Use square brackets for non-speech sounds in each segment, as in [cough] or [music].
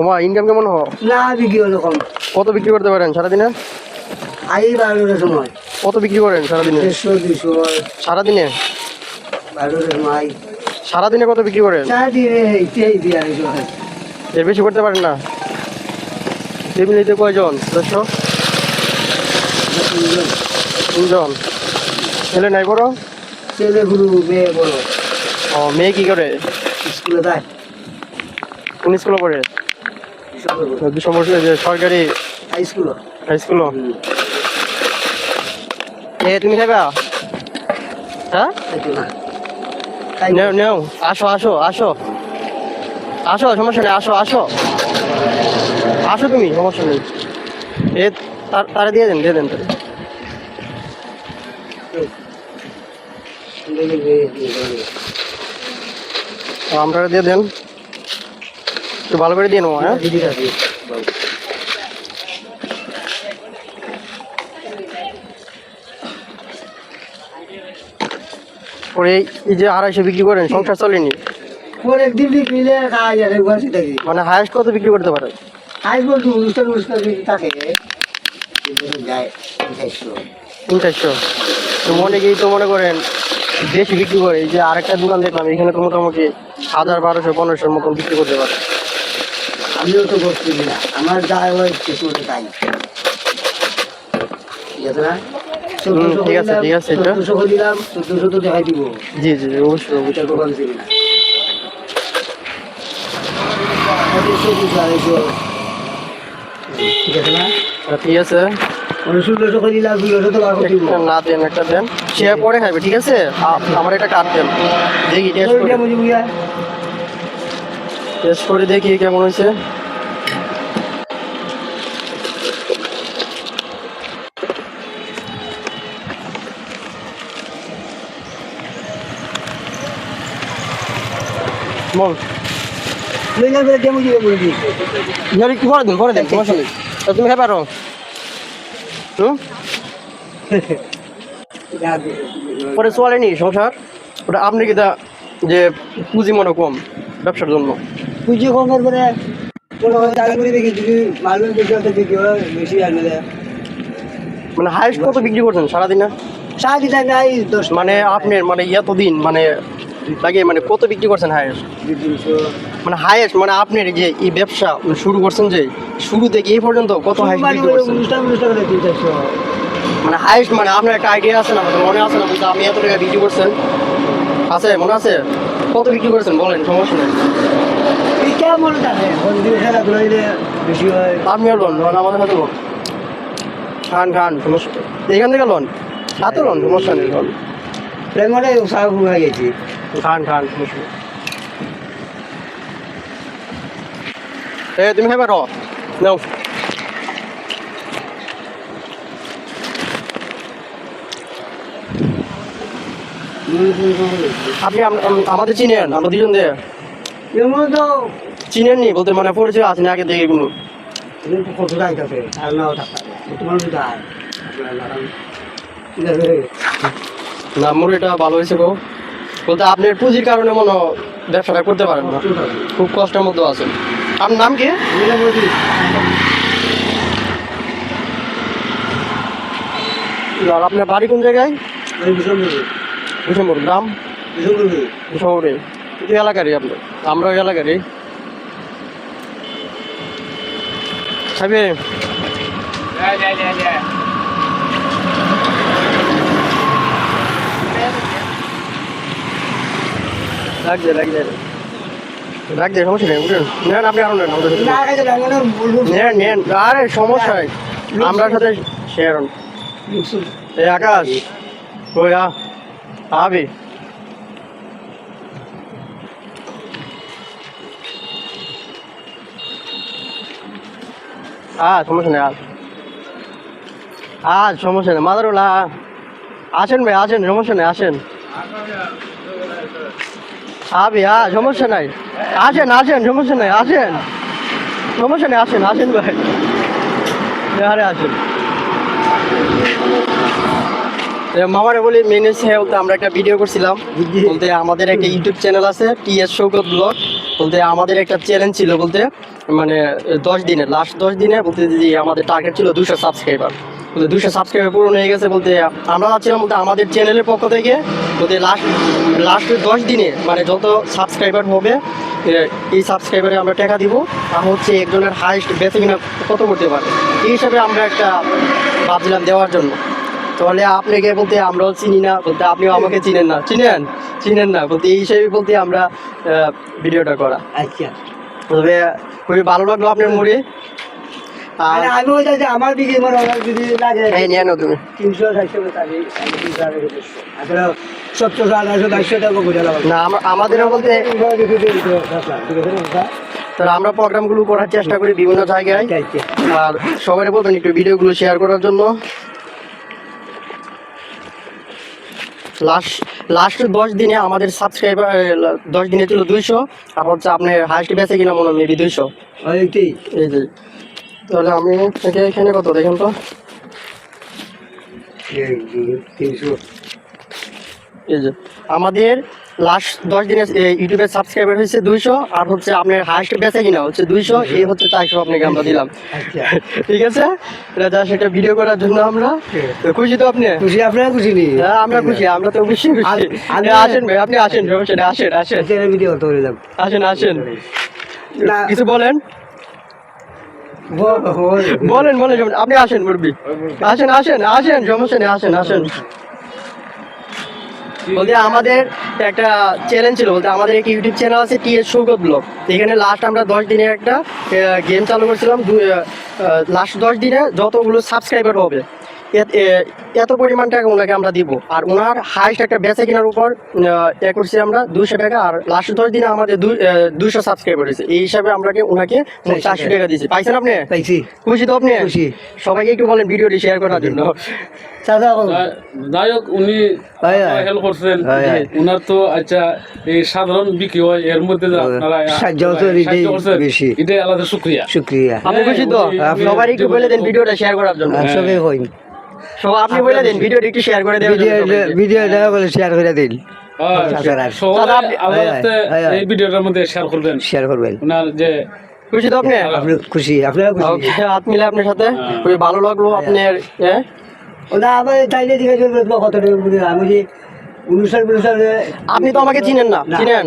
ওমা ইনকাম কেমন হ না বিক্রি কত বিক্রি করতে পারেন সারাদিনে? আই বারোটার সময়। কত বিক্রি করেন সারাদিনে? দেড়শো দুশো সারাদিনে? বারোটার সময়। সারাদিনে কত বিক্রি করেন? সারাদিনে এইটাই দিয়ে এর বেশি করতে পারেন না? ফ্যামিলিতে কয়জন? দশশো তিনজন। ছেলে নাই বড়? ছেলে গুরু মেয়ে বড়। ও মেয়ে কি করে? স্কুলে যায়। কোন স্কুলে পড়ে? যে সরকারি হাই স্কুল হাই এ? তুমি খাইবা হ্যাঁ? নেও নেও। আসো আসো আসো। আসো সমস্যা নেই। আসো আসো। আসো তুমি সমস্যা নেই। এ তার- দিয়ে দেন দিয়ে দেন তারে। আপনারা দিয়ে দেন। একটু ভালো করে দিয়ে নেব হ্যাঁ? এই- যে আড়াইশো বিক্রি করেন সংসার চলেনি? মানে হায়েস্ট কত বিক্রি করতে পারে? আজ বলতো অনুষ্ঠান অনুষ্ঠান থাকে যায় তো অনেকেই তো মনে করেন বেশি বিক্রি করে এই যে আরেকটা দোকান দেখলাম এখানে তো মোটামুটি হাজার বারোশো পনেরোশোর মতন বিক্রি করতে পারে। আমিও তো বসতে না আমার যা হয় কিছু তাই ঠিক আছে না? ঠিক আছে, ঠিক আছে, এটা। চোদ্দশো দিলাম চোদ্দশো তো দেখাই দিব। জি জি জি, অবশ্যই অবশ্যই। দোকান ছিল না। দুশো, আড়াইশো। ঠিক আছে না? আচ্ছা, ঠিক আছে। মানে ষোলোশো করে দিলাম ষোলোশো তো বার করে দিব। একটা না দেন একটা দেন। সে পরে খাবে ঠিক আছে? আমার একটা কাট দেন। দেখি টেস্ট করে দেখি কেমন হয়েছে। বল। করে দিন দিন তুমি খাই পারো হুম? পরে চলেনি সংসার। ওটা আপনি কি তা যে পুঁজি মনে কম ব্যবসার জন্য? পুজো কমের করে দেখি যদি বেশি হতে বেশি মানে হাইস্ট কত বিক্রি করছেন সারাদিনে? সারাদিন টাইম নাই দশ মানে আপনার মানে এতদিন মানে লাগে মানে কত বিক্রি করছেন তিনশো। মানে হাইয়েস্ট মানে আপনার যে এই ব্যবসা শুরু করছেন যে শুরু থেকে এই পর্যন্ত কত হাইয়েস্ট মানে বিক্রি করছেন? মানে হাইয়েস্ট মানে আপনার একটা আইডিয়া আছে না মানে মনে আছে না আপনি এত টাকা বিক্রি করছেন? আছে মনে আছে? কত বিক্রি করছেন? বলেন সমস্যা নেই। বেশি হয়। আপনি আর লোন লোন আমাদের হাতে লোন খান খান সমস্যা। এখান থেকে লোন। হাতে লোন সমস্যা নেই লোন। সার হয়ে গেছি। খান খান সমস্যা এ তুমি খাইবা র। নাও। আপনি আম- আম- আমাদের চিনেন, আমরা দুজন দিয়ে। তো চিনেন নি বলতে মানে পরিচয় আছে আগে থেকে কোনো। না মোর এটা ভালো হয়েছে গো। বলতে আপনার পুঁজির কারণে মনে ব্যবসাটা করতে পারেন না। খুব কষ্টের মধ্যে আছেন। আপনার নাম কি? আপনার বাড়ি কোন জায়গায়? বলছি গ্রাম? এটা এলাকারই আপনার আমরা ওই এলাকারই খাবে লাগছে লাগছে লাগছে সমস্যা নেই বুঝলেন নেন আপনি আরও নেন নেন নেন। আরে সমস্যা আমরা সাথে শেয়ার এই আকাশ। আ আবি আ, সমস্যা নেই আজ আজ সমস্যা নেই মাদারুল্লাহ আসেন ভাই, আসেন, সমস্যা নেই, আসেন। আবি, আ, সমস্যা নাই। আসেন আসেন, সমস্যা নাই, আসেন। সমস্যা নেই, আসেন আসেন ভাই। আরে আসেন। মামারে বলি মেনে বলতে আমরা একটা ভিডিও করছিলাম। বলতে আমাদের একটা ইউটিউব চ্যানেল আছে টি এস শৌকত ব্লগ বলতে আমাদের একটা চ্যালেঞ্জ ছিল বলতে মানে দশ দিনে লাস্ট দশ দিনে বলতে যে আমাদের টার্গেট ছিল দুশো সাবস্ক্রাইবার বলতে দুশো সাবস্ক্রাইবার পূরণ হয়ে গেছে বলতে, আমরা ভাবছিলাম বলতে আমাদের চ্যানেলের পক্ষ থেকে বলতে লাস্ট লাস্ট দশ দিনে মানে যত সাবস্ক্রাইবার হবে এই সাবস্ক্রাইবারে আমরা টাকা দিব। আর হচ্ছে একজনের হাইস্ট বেঁচে কিনা কত করতে পারে এই হিসাবে আমরা একটা ভাবছিলাম দেওয়ার জন্য। তাহলে আপনাকে বলতে আমরাও চিনি না বলতে আপনিও আমাকে চিনেন না। চিনেন? চিনেন না বলতে এই হিসেবে বলতে আমরা ভিডিওটা করা। আচ্ছা। তবে খুবই ভালো লাগল আপনার মুড়ি। আর মানে আমি বলতে আমার দিকে মনে হয় যদি লাগে এই নিয়ে নাও তুমি। তিনশো চারশো টাকা তিনশো আড়াইশো দেড়শো আসলে সত্তরশো আড়াইশো বাইশশো টাকা করে না আমাদেরও বলতে তাহলে আমরা প্রোগ্রামগুলো করার চেষ্টা করি বিভিন্ন জায়গায়। আর সবাই বলবেন একটু ভিডিওগুলো শেয়ার করার জন্য। লাস্ট লাস্ট দশ দিনে আমাদের সাবস্ক্রাইবার দশ দিনে ছিল দুইশো আর হচ্ছে আপনার হাইস্ট বেঁচে কিনা মনে মেবি দুইশো। এই তাহলে আমি থেকে এখানে কত দেখেন তো? এই যে। আমাদের লাস্ট দশ সাবস্ক্রাইবার হয়েছে দুইশো আর হচ্ছে আপনার হাইস্ট বেঁচে কিনা হচ্ছে দুইশো এই হচ্ছে চারশো আপনাকে আমরা দিলাম। আচ্ছা। [laughs] ঠিক আছে? এটা যা সেটা ভিডিও করার জন্য আমরা। খুশি তো আপনি? খুশি আপনারা খুশি নি? হ্যাঁ আমরা খুশি আমরা তো খুশি খুশি। আসেন ভাই আপনি আসেন নেই, আসেন আসেন। ভিডিও আসেন আসেন। কিছু বলেন? বলেন বলেন আপনি আসেন মুরবি আসেন আসেন আসেন সমস্যা নেই আসেন আসেন। বলতে আমাদের একটা চ্যালেঞ্জ ছিল, বলতে আমাদের একটা ইউটিউব চ্যানেল আছে টি এস সৌগত ব্লগ এখানে লাস্ট আমরা দশ দিনে একটা গেম চালু করছিলাম লাস্ট দশ দিনে যতগুলো সাবস্ক্রাইবার হবে। এত- পরিমাণ টাকা ওনাকে আমরা দিব। আর ওনার হাইস্ট একটা বেচা কেনার উপর এ করছি আমরা দুশো টাকা আর লাস্ট দশ দিনে আমাদের দুশো সাবস্ক্রাইবার হয়েছে। এই হিসাবে আমরা ওনাকে চারশো টাকা। দিয়েছি। পাইছেন আপনি? পাইছি। খুশি তো আপনি? খুশি। সবাইকে একটু বলেন ভিডিওটি শেয়ার করার জন্য। যাই হোক উনি হ্যাঁ, হ্যাঁ। হেল্প করছেন। হ্যাঁ, হ্যাঁ। উনার তো আচ্ছা এই সাধারণ বিক্রি হয় এর মধ্যে যে হ্যাঁ, আপনারা সাহায্য তো এটাই সাহায্য করছেন, বেশি। এটাই আলাদা শুক্রিয়া। শুক্রিয়া। আপনি খুশি তো? আপনি- সবাই একটু বলে দেন ভিডিওটা শেয়ার করার জন্য। সবাই হইন। আপনি বলে দেন ভিডিওটা একটু শেয়ার করে দেওয়ার জন্য ভিডিও সবাইকে। ভিডিও দেখা বলে শেয়ার করে দিন। হ্যাঁ, চাচারা। সবাই দাদা, আপনি- আল্লাহর হ্যাঁ, রাস্তায় হ্যাঁ, হ্যাঁ। এই ভিডিওটার মধ্যে শেয়ার করবেন। শেয়ার করবেন। উনার যে খুশি তো আপনি? আপনি খুশি আপনারা খুশি। হাত মিলে আপনার সাথে। হ্যাঁ। খুবই ভালো লাগল আপনার হ্যাঁ? ওটা আমার তাইলে দিকে কত আমি যে অনুষ্ঠান অনুষ্ঠান আপনি তো আমাকে চিনেন না। না। চিনেন?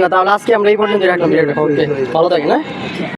না তাহলে আজকে আমরা এই পর্যন্ত রাখলাম ভালো থাকেন হ্যাঁ?